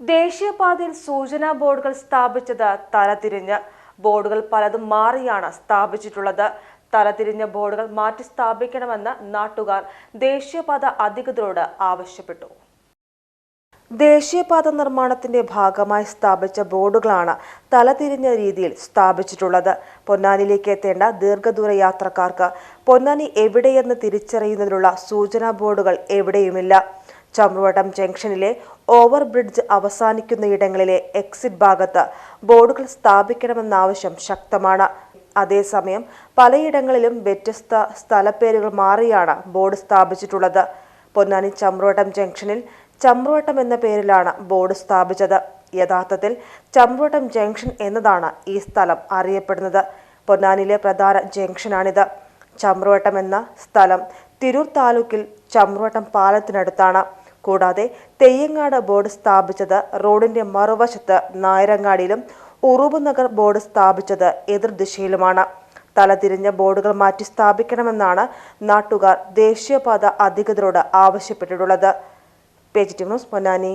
ദേശീയപാതയിൽ സൂചനാ ബോർഡുകൾ സ്ഥാപിച്ചത് തലതിരിഞ്ഞ്. ബോർഡുകൾ പലതും മാറിയാണ് സ്ഥാപിച്ചിട്ടുള്ളത്. തലതിരിഞ്ഞ ബോർഡുകൾ മാറ്റി സ്ഥാപിക്കണമെന്ന് നാട്ടുകാർ ദേശീയപാത അധികൃതരോട് ആവശ്യപ്പെട്ടു. ദേശീയപാത നിർമ്മാണത്തിന്റെ ഭാഗമായി സ്ഥാപിച്ച ബോർഡുകളാണ് തലതിരിഞ്ഞ രീതിയിൽ സ്ഥാപിച്ചിട്ടുള്ളത്. പൊന്നാനിയിലേക്ക് എത്തേണ്ട ദീർഘദൂര യാത്രക്കാർക്ക് പൊന്നാനി എവിടെയെന്ന് തിരിച്ചറിയുന്നതിനുള്ള സൂചനാ ബോർഡുകൾ എവിടെയുമില്ല. ചമ്രുവട്ടം ജംഗ്ഷനിലെ ഓവർ ബ്രിഡ്ജ് അവസാനിക്കുന്നയിടങ്ങളിലെ എക്സിറ്റ് ഭാഗത്ത് ബോർഡുകൾ സ്ഥാപിക്കണമെന്ന ആവശ്യം ശക്തമാണ്. അതേസമയം പലയിടങ്ങളിലും വ്യത്യസ്ത സ്ഥലപ്പേരുകൾ മാറിയാണ് ബോർഡ് സ്ഥാപിച്ചിട്ടുള്ളത്. പൊന്നാനി ചമ്രുവട്ടം ജംഗ്ഷനിൽ ചമ്രുവട്ടം എന്ന പേരിലാണ് ബോർഡ് സ്ഥാപിച്ചത്. യഥാർത്ഥത്തിൽ ചമ്രുവട്ടം ജംഗ്ഷൻ എന്നതാണ് ഈ സ്ഥലം അറിയപ്പെടുന്നത്. പൊന്നാനിയിലെ പ്രധാന ജംഗ്ഷനാണിത്. ചമ്രുവട്ടം എന്ന സ്ഥലം തിരൂർ താലൂക്കിൽ ചമ്രുവട്ടം പാലത്തിനടുത്താണ്. കൂടാതെ തെയ്യങ്ങാട് ബോർഡ് സ്ഥാപിച്ചത് റോഡിന്റെ മറുവശത്ത് നായരങ്ങാടിയിലും ഉറൂബ് നഗർ ബോർഡ് സ്ഥാപിച്ചത് എതിർദിശയിലുമാണ് തലതിരിഞ്ഞ ബോർഡുകൾ മാറ്റി സ്ഥാപിക്കണമെന്നാണ് നാട്ടുകാർ ദേശീയപാത അധികൃതരോട് ആവശ്യപ്പെട്ടിട്ടുള്ളത്. പൊന്നാനി.